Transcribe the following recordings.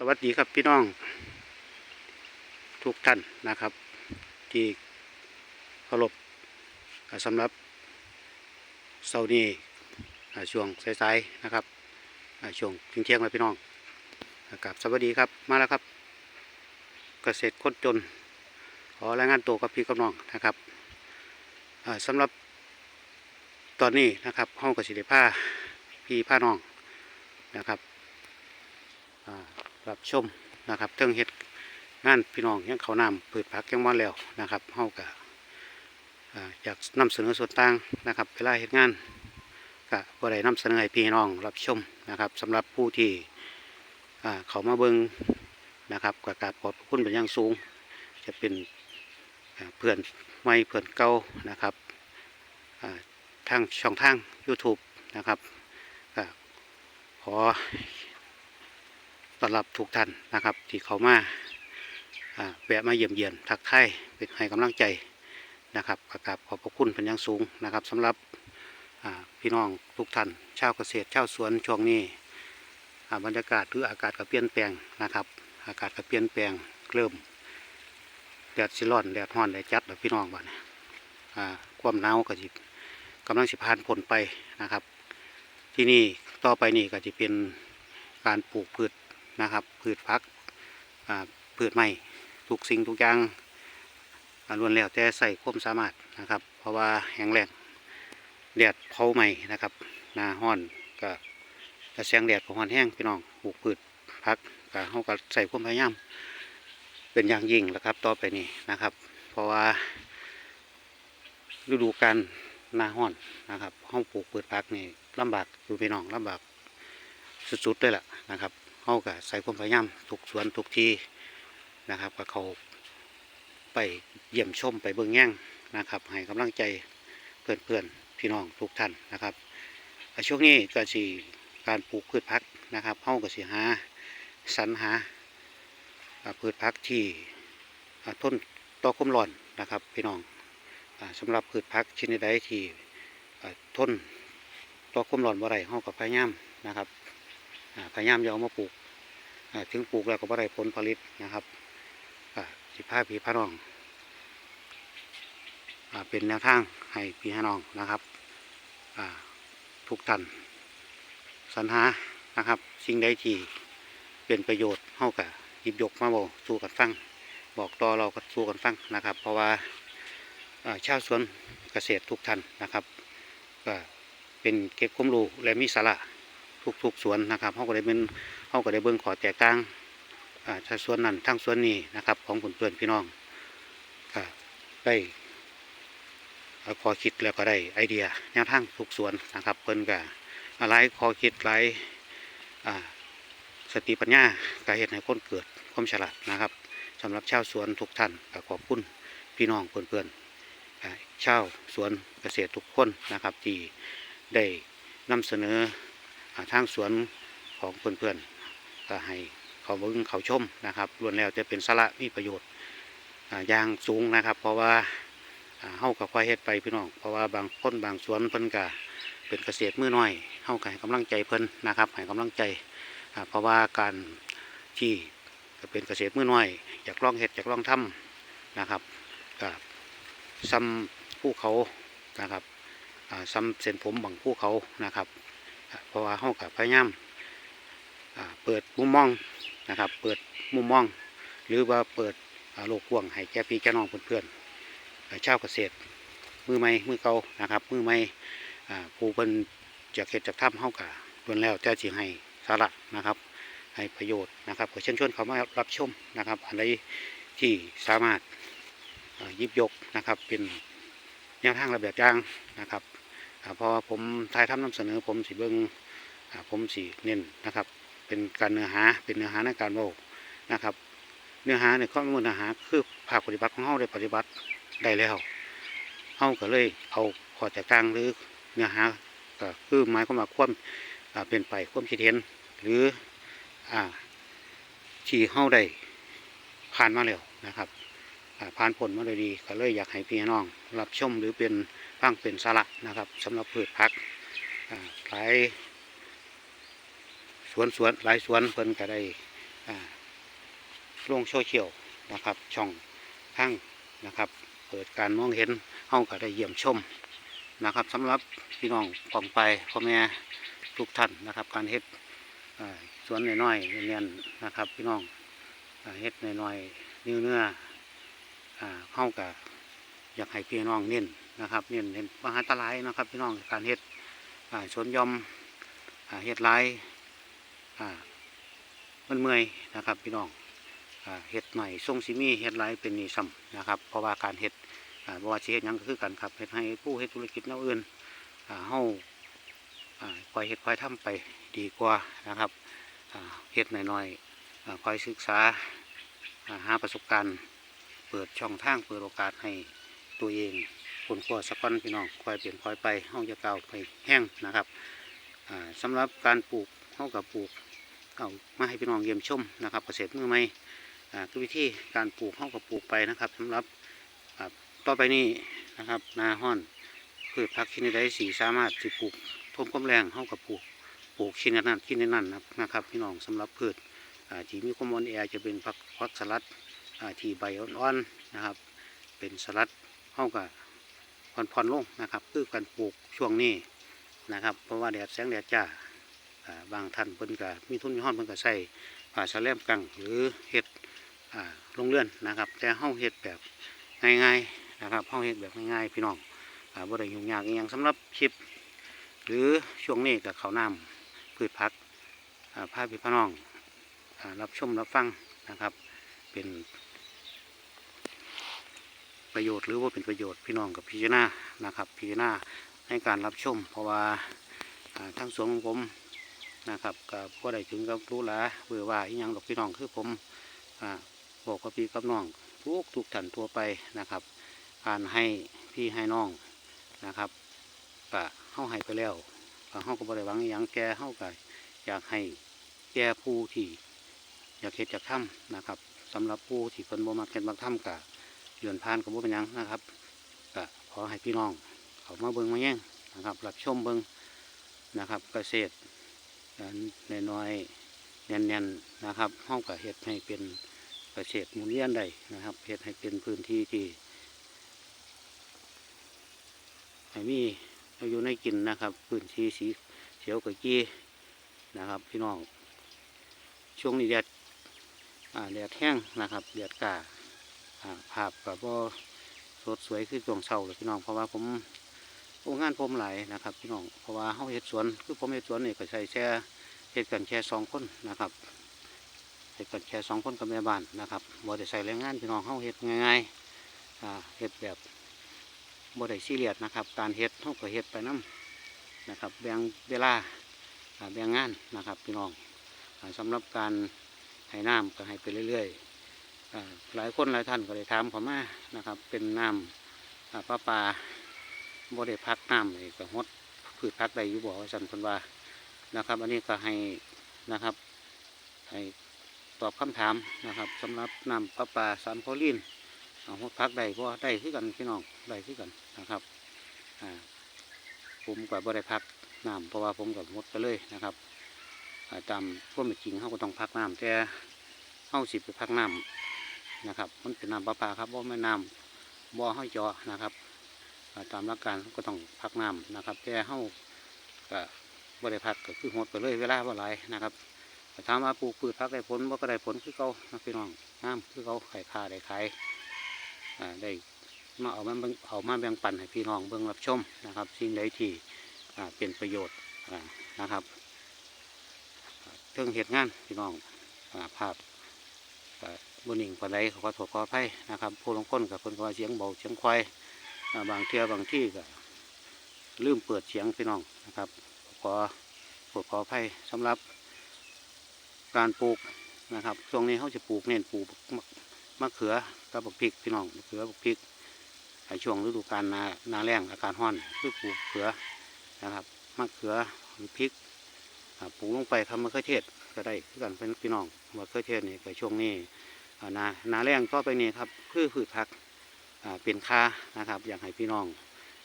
สวัสดีครับพี่น้อง ทุกท่านนะครับ ที่เคารพสำหรับเสาร์นี้ช่วงสายๆนะครับช่วงเที่ยงๆเลยพี่น้องกับสวัสดีครับมาแล้วครับ เกษตรคนจน ขอรายงานตัวกับพี่กับน้องนะครับสำหรับตอนนี้นะครับห้องกสิเดผ้าพี่ผ้าน้องนะครับ รับชมนะครับเทิงเฮ็ดงานพี่น้องยังเขานำพืชผักยังมาแล้วนะครับเฮากะอยากนำเสนอส่วนต่างนะครับเวลาเฮ็ดงานกะบ่ได้นำเสนอให้พี่น้องรับชมนะครับสำหรับผู้ที่เขามาเบิ่งนะครับกกราบขอบพระคุณเป็นอย่างสูง จะเป็นเพื่อนใหม่เพื่อนเก่านะครับทางช่องทาง YouTube นะครับขอ ต้อนรับทุกท่านนะครับ ที่เขามาแวะมาเยี่ยมเยียนทักทายเป็นให้กำลังใจนะครับกราบขอบพระคุณเป็นอย่างสูงนะครับสำหรับพี่น้องทุกท่านชาวเกษตรชาวสวนช่วงนี้บรรยากาศหรืออากาศก็เปลี่ยนแปลงนะครับ อากาศก็เปลี่ยนแปลงเริ่มแดดสิร้อนแดดร้อนแดดจัดแล้วพี่น้องบ้านความหนาวก็สิกำลังสิผ่านพ้นไปนะครับ ที่นี่ต่อไปนี่ก็จะเป็นการปลูกพืช นะครับพืชพักพืชใหม่ทุกสิ่งทุกอย่างล้วนแล้วแต่ใส่ความสามารถนะครับ เพราะว่าแห้งแล้งแดดเผาใหม่นะครับนาห้อนก็กระแสงแดดก็ห้อนแห้งพี่น้องปลูกพืชพักก็เขาก็ใส่ความพยายามเป็นอย่างยิ่งแหละครับ ต่อไปนี้นะครับ เพราะว่าฤดูกาลนาห้อนนะครับเขาปลูกพืชพักนี่ลำบากอยู่พี่น้องลำบากสุดๆเลยล่ะนะครับ เขาก็ใส่ความพยายามทุกสวนทุกทีนะครับก็เขาไปเยี่ยมชมไปเบิ่งแย่งนะครับ ให้กำลังใจเพื่อนๆพี่น้องทุกท่านนะครับช่วงนี้ก็สิการปลูกพืชพักนะครับเขาก็สิหาสรรหาพืชพักที่อ่าทนต่อความร้อนนะครับ พี่น้องอาสำหรับพืชพักชนิดใดที่อ่าทนต่อความร้อนบ่ได้เขาก็พยายามนะครับ พยายามจะเอามาปลูกถึงปลูกแล้วก็บ่ได้ผลผลิตนะครับอ่าสิพาพี่พาน้องอเป็นแนวทางให้พี่ให้น้องนะครับทุกท่านสรรหานะครับ สิ่งใดที่เป็นประโยชน์เท่ากับหยิบยกมาบอกสู้กันฟังบอกต่อเราก็สู้กันฟังนะครับ เพราะว่าอ่าชาวสวนเกษตรทุกท่านนะครับ ก็เป็นเก็บความรู้และมีสาระ ทุกๆสวนนะครับเขาก็ได้เป็นเขาก็ได้เบิ่งขอแตกต่างอ่าถ้าสวนนั้นทั้งสวนนี้นะครับ ของผลเพื่อนพี่น้องก็ได้เอาขอคิดแล้วก็ได้ไอเดียแนวทางทุกสวนนะครับเพิ่นก็อะไรขอคิดหลายอ่าสติปัญญาการเหตุให้คนเกิดความฉลาดนะครับสำหรับชาวสวนทุกท่านขอบคุณพี่น้องเพื่อนๆชาวสวนเกษตรทุกคนนะครับที่ได้นำเสนอ ทางสวนของเพื่อนๆก็ให้เขาเบิ่งเขาชมนะครับล้วนแล้วจะเป็นสาระมีประโยชน์อย่างสูงนะครับ เพราะว่าเฮากับควายเฮ็ดไปพี่น้องเพราะว่าบางคนบางสวนเพิ่นก็เป็นเกษตรมือน้อยเฮาก็ให้กำลังใจเพิ่นนะครับให้กำลังใจเพราะว่าการที่เป็นเกษตรมือน้อยอยากลองเฮ็ดอยากลองทำนะครับก็ซ้ำภูเขานะครับซ้ำเส้นผมบางภูเขานะครับ เพราะว่าเฮากับพยายามเปิดมุมมองนะครับ เปิดมุมมอง หรือว่าเปิดโลกกว้างให้แก่พี่แก่น้องเพื่อนๆอ่าชาวเกษตร มือใหม่มือเก่านะครับ มือใหม่ผู้เพิ่นจากเขตจากถ้ำเฮากะล้วนแล้วแต่สิให้สาระนะครับให้ประโยชน์นะครับขอเชิญชวนเขามารับชมนะครับอะไรที่สามารถอ่าหยิบยกนะครับเป็นแนวทางระเบียบอย่างนะครับ พอผมถ่ายทำนำเสนอผมสิเบิ้งผมสิเน้นนะครับ เป็นการเนื้อหาเป็นเนื้อหาในการโลนะครับ เนื้อหาในข้อมูลเนื้อหาคือภาคปฏิบัติของเฮาได้ปฏิบัติได้แล้วเฮาก็เลยเอาข้อแตกต่างหรือเนื้อหาก็คือหมายความว่าความอ่าเป็นไปความคิดเห็นหรืออ่าที่เฮาได้ผ่านมาแล้วนะครับผ่านผลมาโดยดีก็เลยอยากให้พี่น้อง รับชมหรือเป็น ฟังเป็นสาระนะครับสำหรับพืชผักหลายสวนสวนหลายสวนเพิ่นก็ได้อ่าลงโซเชียลนะครับ ช่องทางนะครับ เปิดการมองเห็นเฮาก็ได้เยี่ยมชมนะครับสำหรับพี่น้องกองไปพ่อแม่ทุกท่านนะครับ การเฮ็ดสวนน้อยๆเนียนๆนะครับ พี่น้องเฮ็ดน้อยๆเนื้อเนื้ออ่าเฮาก็อยากให้พี่น้องเน้น นะครับเน้นเน้นมหาตรายนะครับพี่น้องการเฮ็ดอ่าสวนยอมอเฮ็ดลายมันเมื่อยนะครับพี่น้องเฮ็ดใหม่ทรงซิมีเฮ็ดไรเป็นนิสัมนะครับเพราะว่าการเฮ็ดอ่าบ่ว่าเฮ็ดยังก็คือกันครับเฮ็ดให้ผู้เฮ็ดธุรกิจแนวอื่นเฮาอ่าคอยเฮ็ดคอยทำไปดีกว่านะครับเฮ็ดหน้อยๆอ่าคอยศึกษาหาประสบการณ์ เปิดช่องทางเปิดโอกาสให้ตัวเอง คนกลัวสักวันพี่น้องคอยเปลี่ยนคอยไปเฮาจะเก้าไปแห้งนะครับอ่าสำหรับการปลูกเฮากับปลูกเอามาให้พี่น้องเยี่ยมชมนะครับเกษตรมือใหม่คือวิธีการปลูกเข้ากับปลูกไปนะครับสำหรับต่อไปนี้นะครับนาห้อนพืชผักชนิดใดสีสามารถสิปลูกทนความแรงเข้ากับปลูกปลูกชนิดนั้นชนิดนั้นนะครับ พี่น้องสำหรับพืชอ่าที่มีความอ่อนแอจะเป็นผักผักสลัดที่ใบอ่อนๆนะครับ เป็นสลัดเข้ากับ ผ่อนผ่อนๆลงนะครับ คือการปลูกช่วงนี้นะครับ เพราะว่าแดดแสงแดดจ้าบางท่านเพิ่นก็มีทุนมีห้อนเพิ่นก็ใส่ผ้าสแลมกังหรือเห็ดลงเลื่อนนะครับ แต่เฮาเฮ็ดแบบง่ายๆนะครับเฮาเฮ็ดแบบง่ายๆพี่น้องอ่าบ่ได้ยุ่งยากอีหยังสำหรับคลิป หรือช่วงนี้กับเขาวน้ำพืชผักอ่าพาพี่พี่น้องรับชมรับฟังนะครับ เป็น ประโยชน์หรือว่าเป็นประโยชน์พี่น้องกับพิจารณานะครับพิจารณาในการรับชม เพราะว่าทั้งสวนของผมนะครับกับพ่ได้ถึงกับรู้ลาเบื่อว่าอีหยังดอกพี่น้องคือผมอบอกกับพี่กับน้องทุกทุกท่านทั่วไปนะครับ การให้พี่ให้น้องนะครับก็เข้าให้ไปแล้วก็เข้าก็บริวังอหย่างแกเข้าก็อยากให้แกผู้ที่อยากเฮ็ดจากถ้ำนะครับสำหรับผู้ที่คนบ่มาเฮ็ดบางถ้ำกะ เดือนผ่านกับบ่เป็นยังนะครับก็ขอให้พี่น้องเขามาเบิ่งมาแย่งนะครับรับชมเบิ่งนะครับเกษตรน้อยๆแน่นๆนะครับห้องกับเห็ดให้เป็นเกษตรหมุนเวียนได้นะครับเห็ดให้เป็นพื้นที่ที่ให้มีอายุในกินนะครับพื้นที่สีเขียวกะกี้นะครับ พี่น้องช่วงนี้แดดแดดแห้งนะครับแดดกา ภาพกับว่าสดสวยคือช่วงเช้าเลยพี่น้อง เพราะว่าผมโอ้งานผมหลายนะครับพี่น้อง เพราะว่าเฮาเฮ็ดสวน คือผมเฮ็ดสวนนี่ก็ใช้แช่เฮ็ดกันแค่สองคนนะครับเฮ็ดกันแค่สองคนกับแม่บ้านนะครับบ่ได้ใส่แรงงานพี่น้องเฮาเฮ็ดง่ายๆเฮ็ดแบบบ่ได้ซีเรียสนะครับ การเฮ็ดเฮาก็เฮ็ดไปนํนะครับ แบ่งเวลาแบ่งงานนะครับพี่น้องอ่าสำหรับการให้น้ำก็ให้ไปเรื่อยๆ หลายคนหลายท่านก็ได้ถามเขอมานะครับ เป็นน้ำอ่าประปาบ่ได้พักน้ำเลยก็ฮดพืชพักได้อยู่บ่ว่าซั่นพิ่นว่านะครับ อันนี้ก็ให้นะครับ ให้ตอบคำถามนะครับสำหรับน้ำประปาสารโคลินเอาหดพักได้เพราะได้คือกันพี่น้องได้คือกันนะครับผมกับบ่ได้พักน้ำเพราะว่าผมกับหดไปเลยนะครับตามพวกเป็นจริงเขาก็ต้องพักน้ำแต่เข้าสิบไปพักน้ำ นะครับ มันเป็นน้ำประปาครับว่าไม่น้ำบ่อห้อยจอนะครับตามหลักการเขาก็ต้องพักน้ำนะครับแต่เขาก็บ่ได้พักก็คือหดไปเลยเวลาบ่หลายนะครับถามว่าปลูกพืชพักได้ผลบ่ก็ได้ผลคือเก่านะพี่น้องน้ำคือเก่าไข่คาได้ไข่ได้มาเอามาเบิ่งเอามาแบ่งปันให้พี่น้องเบิ่งรับชมนะครับสิ่งใดที่เป็นประโยชน์นะครับเครื่องเหตุงานพี่น้องภาพ บนหนิงปานใดขอโทษขออภัยนะครับ ผู้ลงคนกับคนก็ว่าเสียงเบาเสียงควายบางเทือบางที่ก็ลืมเปิดเสียงพี่น้องนะครับขอขอขออภัยสำหรับการปลูกนะครับช่วงนี้เขาจะปลูกเน้นปลูกมะเขือกับบักพริกพี่น้องมะเขือบักพริกในช่วงฤดูกาลนานาแรงอากาศร้อนคือปลูกเขือนะครับมะเขือหรือพริกปลูกลงไปทำมะเขือเทศก็ได้คือกันเป็นพี่น้องมะเขือเทศนี่ก็ช่วงนี้ นานาแรงก็ไปนี่ครับพืชพืชผักเป็นค่านะครับ อยากให้พี่น้อง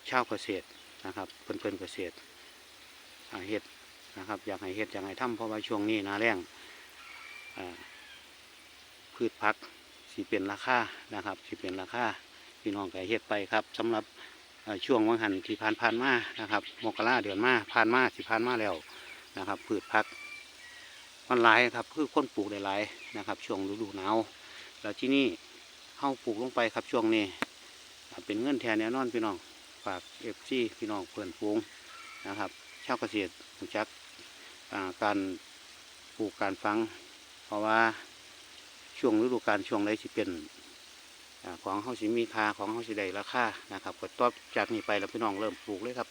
ชาวเกษตรนะครับเพื่อนเพื่อนเกษตรเฮ็ดนะครับ อยากให้เฮ็ดอยากให้ทำเพราะว่าช่วงนี้นาแรงอ่าพืชผักสิเป็นราคานะครับสิเป็นราคาพี่น้องก็เฮ็ดไปครับสำหรับช่วงวังหันที่ผ่านผ่านมานะครับมกราเดือนมาผ่านมาสิผ่านมาแล้วนะครับพืชผักมันหลายครับคือคนปลูกได้หลายนะครับ ช่วงฤดูหนาว แล้วที่นี่เข้าปลูกลงไปครับช่วงนี้ เป็นเงินแทนแน่นอนพี่น้องฝากเอฟซีพี่น้องเพื่อนฟูงนะครับชาวเกษตรรู้จักการปลูกการฟัง เพราะว่าช่วงฤดูกาลช่วงใดสิเป็นอของเขาสิมีค่าของเขาสิได้ราคานะครับก็ต่อจากนี้ไปแล้วพี่น้องเริ่มปลูกเลยครับ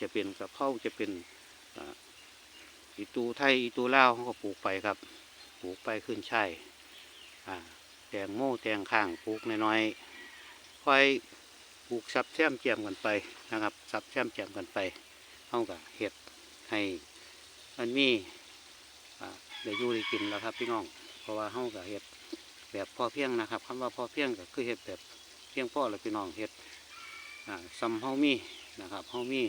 จะเป็นกระเพราจะเป็นอีตูไทยอีตูเลาเขาก็ปลูกไปครับ ปลูกไปขึ้นใช่าย แตงโม่แตงข้างปลูกน้อยๆค่อยปลูกซับแซมเจียมกันไปนะครับซับแซมเจียมกันไปเขาก็เห็ดให้มันมีอ่าได้อยู่ได้กินแล้วครับพี่น้อง เพราะว่าเฮาก็เฮ็ดแบบพอเพียงนะครับคำว่าพอเพียงก็คือเฮ็ดแบบเพียงพอแล้วพี่น้องเฮ็ดอ่าซ้ำเฮามีนะครับเฮามี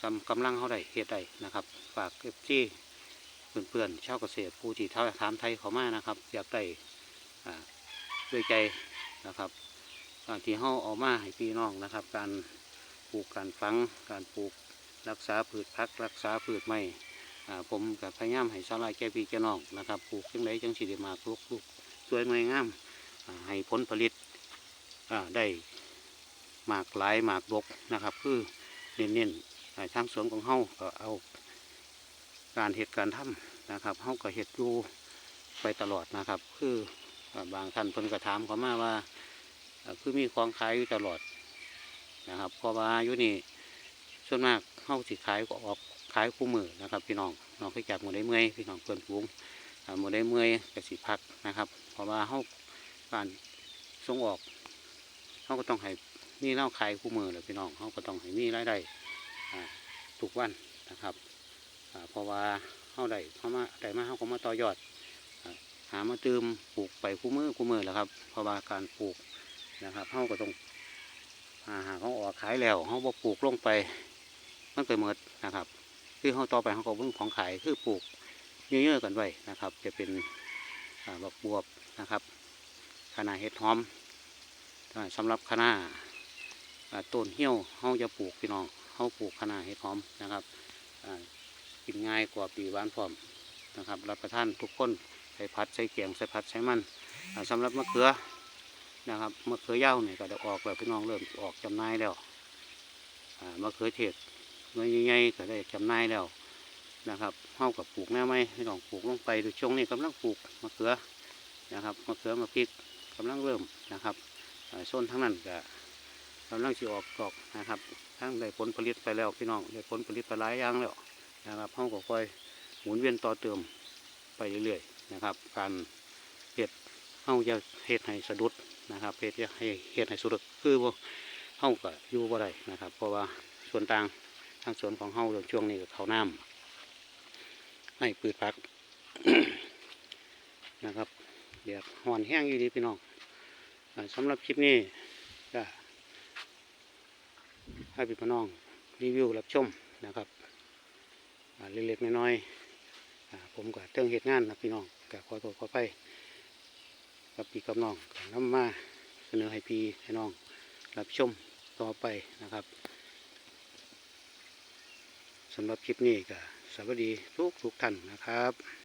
ซ้ำกำลังเฮาได้เฮ็ดได้นะครับ ฝากเอฟซีเพื่อนๆชาวเกษตรผู้ที่ท่าถามไทยเขามานะครับ อยากได้ ด้วยใจนะครับการที่เฮาเอามาให้พี่น้องนะครับ การปลูกการฝังการปลูกรักษาพืชพักรักษาพืชไม้อ่ผมกับพยายามให้สลายแก่พี่แก่น้องนะครับปลูกจังไดจังสิได้มาปลูกลูกสวยงวยงามให้ผลผลิตได้หมากหลายหมากดกนะครับ คือเน้นๆทางสวนของเฮาก็เอาการเหตุการทำนะครับเฮาก็เฮ็ดอยู่ไปตลอดนะครับ คือ บางท่านเพิ่นก็ถามเขามาว่าคือมีของขายอยู่ตลอดนะครับเพราะว่าอยู่นี่ส่วนมากเฮาสิขายก็ออกขายคู่มือนะครับ พี่น้องน้องเคยจับหมูได้เมื่อยพี่น้องเพื่อนฝูงหมูได้เมื่อยกสิพักนะครับ เพราะว่าเข้าการส่งออกเขาก็ต้องให้มีเล่าขายคู่มือเลยพี่น้องเขาก็ต้องให้มีรายได้อ่าทุกวันนะครับเพราะว่าเข้าได้เขามาได้มาเขาก็มาต่อยอด หามาเติมปลูกไปคู่มือคู่มือแหล้วครับเพราะว่าการปลูกนะครับเขาก็ต้องหาหาเขาออกขายแล้วเขาบ่ปลูกลงไป มันไปหมดนะครับ คือเขาต่อไปเขาก็เพิ่งของขายคือปลูกเยอะๆกันไว้นะครับ จะเป็นบักบวบนะครับคณะเห็ดหอมอ่าสำหรับคณะอ่าต้นเหี้ยวเขาจะปลูกพี่น้องเขาปลูกคณะเห็ดหอมนะครับกินง่ายกว่าปีหวานพร้อมนะครับ รับประทานทุกคน ส่ผัดใส่เกียงใส่ผัดใส่มันอ่าสำหรับมะเขือนะครับมะเขือยาวเนี่ยก็จะออกแล้วพี่น้องเริ่มออกจำหน่ายแล้วมะเขือเทศหน่วยใหญ่ๆก็ได้จำหน่ายแล้วนะครับเท่ากับปลูกแน่ไหมไม่ต้องปลูกลงไปดูช่วงนี้กำลังปลูกมะเขือนะครับมะเขือมะพริกกำลังเริ่มนะครับส้นทั้งนั้นก็กำลังสิออกดอกนะครับทั้งได้ผลผลิตไปแล้วพี่น้องได้ผลผลิตไปหลายอย่างแล้วนะครับเท่ากับค่อยหมุนเวียนต่อเติมไปเรื่อยๆ นะครับ การเห็ดเท่าจะเห็ดให้สะดุดนะครับเห็ดจะให้เห็ดให้สะดุดคือว่าเท่ากับอยู่บ่ได้นะครับ เพราะว่าส่วนต่างทางสวนของเฮาช่วงนี้ก็เขาน้ำให้ปืดพักนะครับเดี๋ยวห่อนแห้งอยู่ดีพี่น้องอาสำหรับคลิปนี้ก็ให้พี่พี่น้องรีวิวรับชมนะครับเล็กๆน้อยๆผมก็เติงเหตุงานนะพี่น้อง ก็ขอโทษขอไปกับพี่กับน้องน้ำมาเสนอให้พี่ให้น้องรับชมต่อไปนะครับสำหรับคลิปนี้ก็สวัสดีทุกทุกท่านนะครับ